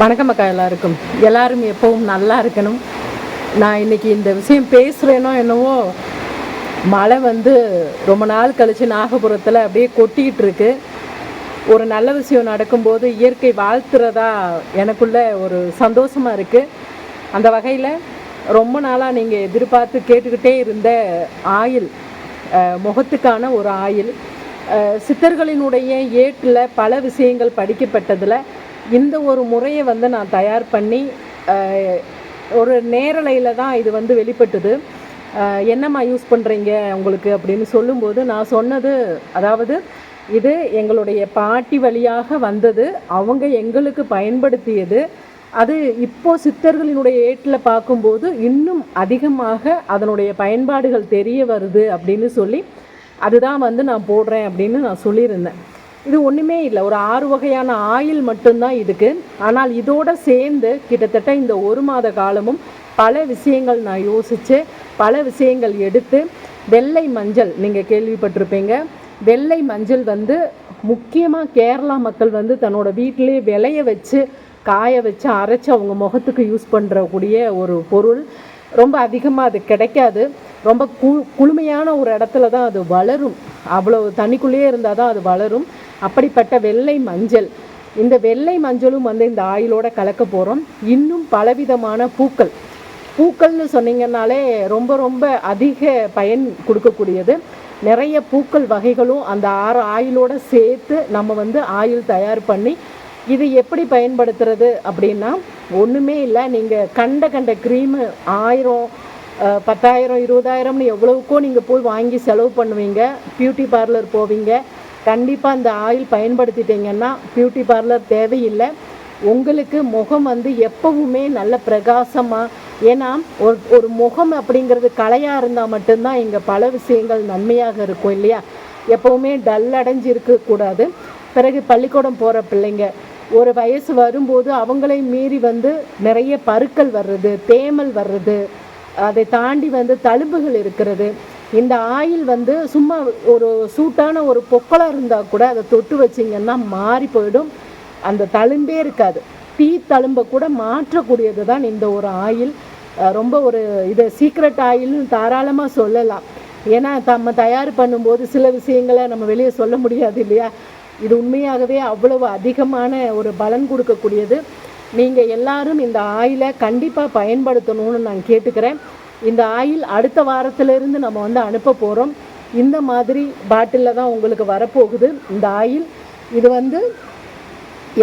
வணக்கம் அக்கா எல்லாருக்கும். எல்லாரும் எப்பவும் நல்லா இருக்கணும். நான் இன்னைக்கு இந்த விஷயம் பேசுகிறேனோ என்னவோ மழை வந்து ரொம்ப நாள் கழித்து நாகபுரத்தில் அப்படியே கொட்டிக்கிட்டு இருக்கு. ஒரு நல்ல விஷயம் நடக்கும்போது இயற்கை வாழ்த்துறதா எனக்குள்ள ஒரு சந்தோஷமாக இருக்குது அந்த வகையில் ரொம்ப நாளாக நீங்கள் எதிர்பார்த்து கேட்டுக்கிட்டே இருந்த ஆயில் முகத்துக்கான ஒரு ஆயில். சித்தர்களினுடைய ஏட்டில் பல விஷயங்கள் படிக்கப்பட்டதில் இந்த ஒரு முறையை வந்து நான் தயார் பண்ணி ஒரு நேரலையில் தான் இது வந்து வெளிப்பட்டது. என்னம்மா யூஸ் பண்ணுறீங்க உங்களுக்கு அப்படின்னு சொல்லும்போது நான் சொன்னது அதாவது இது எங்களுடைய பாட்டி வழியாக வந்தது. அவங்க எங்களுக்கு பயன்படுத்தியது. அது இப்போ சித்தர்களினுடைய ஏட்டில் பார்க்கும்போது இன்னும் அதிகமாக அதனுடைய பயன்பாடுகள் தெரிய வருது அப்படின்னு சொல்லி அதுதான் வந்து நான் போடுறேன் அப்படின்னு நான் சொல்லியிருந்தேன். இது ஒன்றுமே இல்லை. ஒரு ஆறு வகையான ஆயில் மட்டும்தான் இதுக்கு. ஆனால் இதோட சேர்ந்து கிட்டத்தட்ட இந்த ஒரு மாத காலமும் பல விஷயங்கள் நான் யோசித்து பல விஷயங்கள் எடுத்து வெள்ளை மஞ்சள் நீங்கள் கேள்விப்பட்டிருப்பீங்க. வெள்ளை மஞ்சள் வந்து முக்கியமாக கேரளா மக்கள் வந்து தன்னோட வீட்டிலே விளைய வச்சு காய வச்சு அரைச்சி அவங்க முகத்துக்கு யூஸ் பண்ணுறக்கூடிய ஒரு பொருள். ரொம்ப அதிகமாக அது கிடைக்காது. ரொம்ப கு குளுமையான ஒரு இடத்துல தான் அது வளரும். அவ்வளோ தண்ணிக்குள்ளேயே இருந்தால் தான் அது வளரும். அப்படிப்பட்ட வெள்ளை மஞ்சள். இந்த வெள்ளை மஞ்சளும் வந்து இந்த ஆயிலோட கலக்க போகிறோம் இன்னும் பலவிதமான பூக்கள். பூக்கள்னு சொன்னீங்கன்னாலே ரொம்ப ரொம்ப அதிக பயன் கொடுக்கக்கூடியது. நிறைய பூக்கள் வகைகளும் அந்த ஆறு ஆயிலோட சேர்த்து நம்ம வந்து ஆயில் தயார் பண்ணி இது எப்படி பயன்படுத்துறது அப்படின்னா ஒன்றுமே இல்லை. நீங்கள் கண்ட கண்ட க்ரீமு ஆயிரம் பத்தாயிரம் இருபதாயிரம்னு எவ்வளவுக்கோ நீங்கள் போய் வாங்கி செலவு பண்ணுவீங்க. பியூட்டி பார்லர் போவீங்க. கண்டிப்பாக இந்த ஆயில் பயன்படுத்திட்டீங்கன்னா பியூட்டி பார்லர் தேவையில்லை. உங்களுக்கு முகம் வந்து எப்பவுமே நல்ல பிரகாசமாக ஏன்னா ஒரு ஒரு முகம் அப்படிங்கிறது கலையாக இருந்தால் மட்டும்தான் இங்கே பல விஷயங்கள் நன்மையாக இருக்கும் இல்லையா? எப்போவுமே டல் அடைஞ்சு இருக்கக்கூடாது பிறகு பள்ளிக்கூடம் போகிற பிள்ளைங்க ஒரு வயசு வரும்போது அவங்களையும் மீறி வந்து நிறைய பருக்கள் வர்றது தேமல் வர்றது அதை தாண்டி வந்து தழும்புகள் இருக்கிறது. இந்த ஆயில் வந்து சும்மா ஒரு சூட்டான ஒரு பொக்கலாக இருந்தால் கூட அதை தொட்டு வச்சிங்கன்னா மாறி போயிடும். அந்த தழும்பே இருக்காது. தீ தழும்பை கூட மாற்றக்கூடியது தான் இந்த ஒரு ஆயில். ரொம்ப ஒரு இது சீக்ரெட் ஆயில்னு தாராளமாக சொல்லலாம். ஏன்னா நம்ம தயார் பண்ணும்போது சில விஷயங்களை நம்ம வெளியே சொல்ல முடியாது இல்லையா? இது உண்மையாகவே அவ்வளவு அதிகமான ஒரு பலன் கொடுக்கக்கூடியது. நீங்கள் எல்லாரும் இந்த ஆயிலை கண்டிப்பாக பயன்படுத்தணும்னு நான் கேட்டுக்கிறேன். இந்த ஆயில் அடுத்த வாரத்திலிருந்து நம்ம வந்து அனுப்ப போகிறோம் இந்த மாதிரி பாட்டிலில் தான் உங்களுக்கு வரப்போகுது இந்த ஆயில். இது வந்து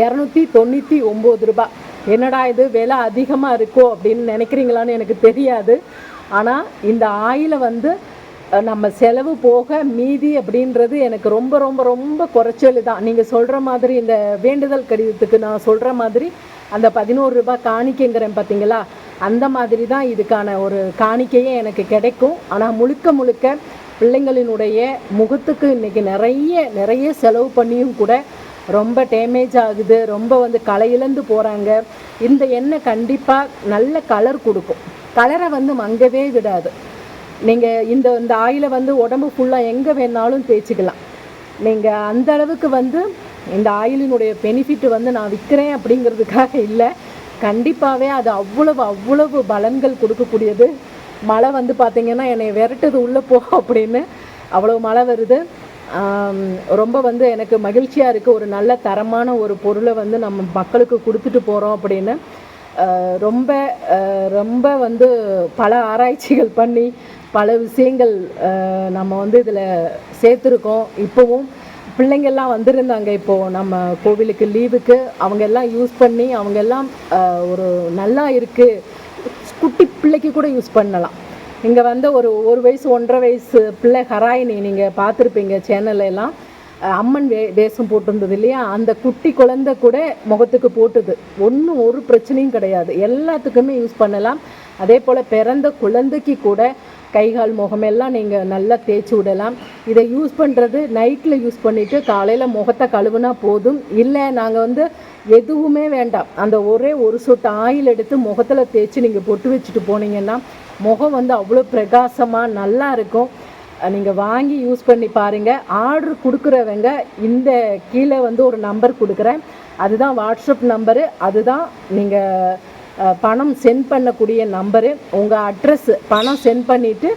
இரநூத்தி தொண்ணூற்றி ஒம்பது ரூபாய் என்னடா இது விலை அதிகமாக இருக்கோ அப்படின்னு நினைக்கிறீங்களான்னு எனக்கு தெரியாது. ஆனால் இந்த ஆயிலை வந்து நம்ம செலவு போக மீதி அப்படின்றது எனக்கு ரொம்ப ரொம்ப ரொம்ப குறைச்சல் தான். நீங்கள் சொல்கிற மாதிரி இந்த வேண்டுதல் கடிதத்துக்கு நான் சொல்கிற மாதிரி அந்த பதினோரு ரூபாய் காணிக்கைங்கிறேன் பார்த்தீங்களா அந்த மாதிரி தான் இதுக்கான ஒரு காணிக்கையே எனக்கு கிடைக்கும். ஆனால் முழுக்க முழுக்க பிள்ளைங்களினுடைய முகத்துக்கு இன்றைக்கி நிறைய நிறைய செலவு பண்ணியும் கூட ரொம்ப டேமேஜ் ஆகுது ரொம்ப வந்து களை இழந்து போகிறாங்க இந்த எண்ணெய் கண்டிப்பாக நல்ல கலர் கொடுக்கும். கலரை வந்து மங்கவே விடாது. நீங்கள் இந்த இந்த ஆயிலை வந்து உடம்பு ஃபுல்லாக எங்கே வேணாலும் தேய்ச்சிக்கலாம். நீங்கள் அந்த அளவுக்கு வந்து இந்த ஆயிலினுடைய பெனிஃபிட் வந்து நான் விற்கிறேன் அப்படிங்கிறதுக்காக இல்லை. கண்டிப்பாகவே அது அவ்வளவு அவ்வளவு பலன்கள் கொடுக்கக்கூடியது. மழை வந்து பார்த்திங்கன்னா என்னை விரட்டுது உள்ளே போ அப்படின்னு அவ்வளோ மழை வருது. ரொம்ப வந்து எனக்கு மகிழ்ச்சியாக இருக்குது ஒரு நல்ல தரமான ஒரு பொருளை வந்து நம்ம மக்களுக்கு கொடுத்துட்டு போகிறோம் அப்படின்னு. ரொம்ப ரொம்ப வந்து பல ஆராய்ச்சிகள் பண்ணி பல விஷயங்கள் நம்ம வந்து இதில் சேர்த்துருக்கோம். இப்போவும் பிள்ளைங்கள்லாம் வந்திருந்தாங்க இப்போது நம்ம கோவிலுக்கு லீவுக்கு அவங்க எல்லாம் யூஸ் பண்ணி அவங்க எல்லாம் ஒரு நல்லா இருக்குது குட்டி பிள்ளைக்கு கூட யூஸ் பண்ணலாம். இங்கே வந்து ஒரு ஒரு வயசு ஒன்றரை வயசு பிள்ளை ஹராயினி நீங்கள் பார்த்துருப்பீங்க சேனல்லாம் அம்மன் வே வேஷம் போட்டிருந்தது இல்லையா? அந்த குட்டி குழந்தை கூட முகத்துக்கு போட்டுது. ஒன்றும் ஒரு பிரச்சனையும் கிடையாது. எல்லாத்துக்குமே யூஸ் பண்ணலாம். அதே போல் பிறந்த குழந்தைக்கு கூட கைகால் முகமெல்லாம் நீங்கள் நல்லா தேய்ச்சி விடலாம். இதை யூஸ் பண்ணுறது நைட்டில் யூஸ் பண்ணிவிட்டு காலையில் முகத்தை கழுவுனா போதும். இல்லை நாங்கள் வந்து எதுவுமே வேண்டாம். அந்த ஒரே ஒரு சொட்டு ஆயில் எடுத்து முகத்தில் தேய்ச்சி நீங்கள் பொட்டு வச்சுட்டு போனீங்கன்னா முகம் வந்து அவ்வளோ பிரகாசமாக நல்லா இருக்கும். நீங்கள் வாங்கி யூஸ் பண்ணி பாருங்கள் ஆர்டர் கொடுக்குறவங்க இந்த கீழே வந்து ஒரு நம்பர் கொடுக்குறேன். அதுதான் வாட்ஸ்அப் நம்பரு அதுதான் நீங்கள் பணம் சென்ட் பண்ணக்கூடிய நம்பரு உங்கள் அட்ரஸ் பணம் சென்ட் பண்ணிவிட்டு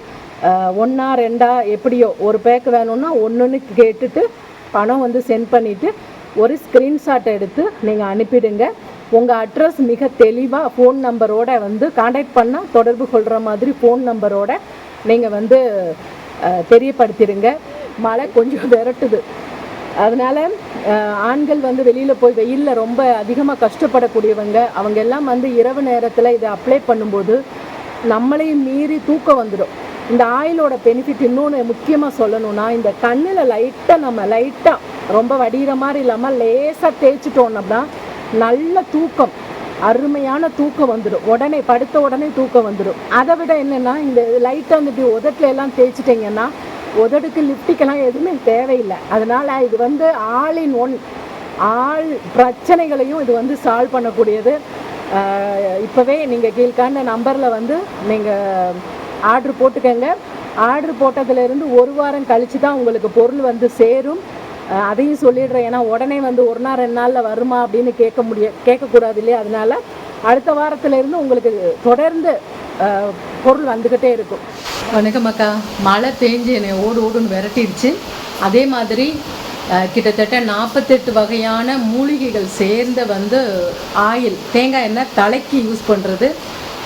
ஒன்றா ரெண்டா எப்படியோ ஒரு பேக் வேணும்னா ஒன்றுன்னு கேட்டுட்டு பணம் வந்து சென்ட் பண்ணிவிட்டு ஒரு ஸ்க்ரீன்ஷாட் எடுத்து நீங்கள் அனுப்பிடுங்க. உங்கள் அட்ரஸ் மிக தெளிவாக ஃபோன் நம்பரோட வந்து காண்டாக்ட் பண்ணால் தொடர்பு கொள்கிற மாதிரி ஃபோன் நம்பரோட நீங்கள் வந்து தெரியப்படுத்திடுங்க. மழை கொஞ்சம் விரட்டுது. அதனால் ஆண்கள் வந்து வெளியில் போய் வெயிலில் ரொம்ப அதிகமாக கஷ்டப்படக்கூடியவங்க அவங்க எல்லாம் வந்து இரவு நேரத்தில் இதை அப்ளை பண்ணும்போது நம்மளையும் மீறி தூக்கம் வந்துடும் இந்த ஆயிலோட பெனிஃபிட் இன்னொன்று முக்கியமாக சொல்லணும்னா இந்த கண்ணில் லைட்டாக நம்ம லைட்டாக ரொம்ப வடிகிற மாதிரி இல்லாமல் லேசாக தேய்ச்சிட்டோம்னா நல்ல தூக்கம் அருமையான தூக்கம் வந்துடும் உடனே படுத்த உடனே தூக்கம் வந்துடும் அதை விட என்னென்னா இந்த லைட்டாக வந்துட்டு இப்படி எல்லாம் தேய்ச்சிட்டிங்கன்னா உதடுக்கு லிப்டிக்கெல்லாம் எதுவுமே தேவையில்லை. அதனால் இது வந்து ஆல் இன் ஒன் ஆள் பிரச்சனைகளையும் இது வந்து சால்வ் பண்ணக்கூடியது. இப்போவே நீங்கள் கீழ்காண்ட நம்பரில் வந்து நீங்கள் ஆர்டர் போட்டுக்கோங்க. ஆர்டர் போட்டதுலேருந்து ஒரு வாரம் கழித்து தான் உங்களுக்கு பொருள் வந்து சேரும். அதையும் சொல்லிடுறேன். ஏன்னா உடனே வந்து ஒரு நாள் ரெண்டு நாளில் வருமா அப்படின்னு கேட்க முடிய கேட்கக்கூடாது இல்லையா? அதனால அடுத்த வாரத்திலேருந்து உங்களுக்கு தொடர்ந்து பொருள் வந்துக்கிட்டே இருக்கும். வணக்கம் அக்கா. மழை பெஞ்சு என்னை ஓடு ஓடுன்னு விரட்டிடுச்சு. அதே மாதிரி கிட்டத்தட்ட நாற்பத்தெட்டு வகையான மூலிகைகள் சேர்ந்த வந்து ஆயில் தேங்காய் எண்ணெய் தலைக்கு யூஸ் பண்ணுறது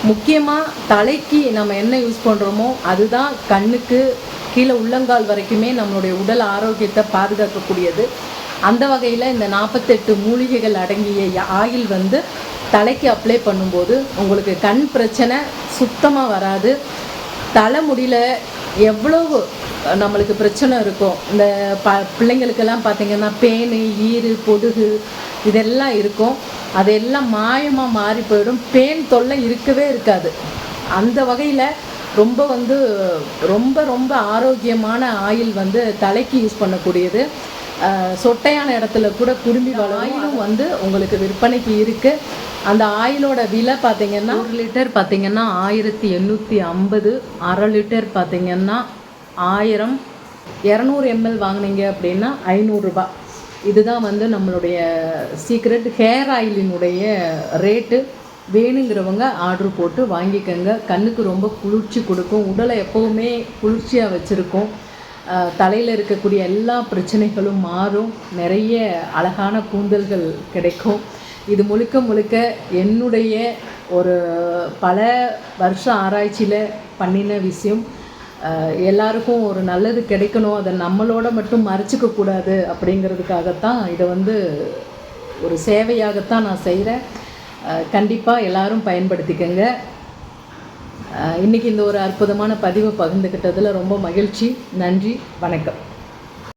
முக்கியமாக தலைக்கு நம்ம என்ன யூஸ் பண்ணுறோமோ அதுதான் கண்ணுக்கு கீழே உள்ளங்கால் வரைக்குமே நம்மளுடைய உடல் ஆரோக்கியத்தை பாதுகாக்கக்கூடியது. அந்த வகையில் இந்த நாற்பத்தெட்டு மூலிகைகள் அடங்கிய ஆயில் வந்து தலைக்கு அப்ளை பண்ணும்போது உங்களுக்கு கண் பிரச்சனை சுத்தமாக வராது. தலைமுடியில் எவ்வளவு நம்மளுக்கு பிரச்சனை இருக்கும் இந்த ப பிள்ளைங்களுக்கெல்லாம் பார்த்திங்கன்னா பேனு ஈறு பொடுகு இதெல்லாம் இருக்கும். அதெல்லாம் மாயமாக மாறி போயிடும். பேன் தொல்லை இருக்கவே இருக்காது. அந்த வகையில் ரொம்ப வந்து ரொம்ப ரொம்ப ஆரோக்கியமான ஆயில் வந்து தலைக்கு யூஸ் பண்ணக்கூடியது. சொட்டையான இடத்துல கூட குடுமி வளரும். ஆயிலும் வந்து உங்களுக்கு விற்பனைக்கு இருக்குது அந்த ஆயிலோட விலை பார்த்தீங்கன்னா ஒரு லிட்டர் பார்த்தீங்கன்னா ஆயிரத்தி எண்ணூற்றி ஐம்பது. அரை லிட்டர் பார்த்தீங்கன்னா ஆயிரம். இரநூறு எம்எல் வாங்குனீங்க அப்படின்னா ஐநூறுரூபா இதுதான் வந்து நம்மளுடைய சீக்ரெட் ஹேர் ஆயிலினுடைய ரேட்டு வேணுங்கிறவங்க ஆர்டர் போட்டு வாங்கிக்கோங்க. கண்ணுக்கு ரொம்ப குளிர்ச்சி கொடுக்கும். உடலை எப்போவுமே குளிர்ச்சியாக வச்சுருக்கும். தலையில் இருக்கக்கூடிய எல்லா பிரச்சனைகளும் மாறும். நிறைய அழகான கூந்தல்கள் கிடைக்கும். இது முழுக்க முழுக்க என்னுடைய ஒரு பல வருஷ ஆராய்ச்சியில் பண்ணின விஷயம். எல்லாருக்கும் ஒரு நல்லது கிடைக்கணும். அதை நம்மளோட மட்டும் மறைச்சிக்க கூடாது அப்படிங்கிறதுக்காகத்தான் இதை வந்து ஒரு சேவையாகத்தான் நான் செய்கிறேன் கண்டிப்பாக எல்லாரும் பயன்படுத்திக்கங்க. இன்றைக்கி இன்னைக்கு இந்த ஒரு அற்புதமான பதிவை பகிர்ந்துக்கிட்டதில் ரொம்ப மகிழ்ச்சி. நன்றி. வணக்கம்.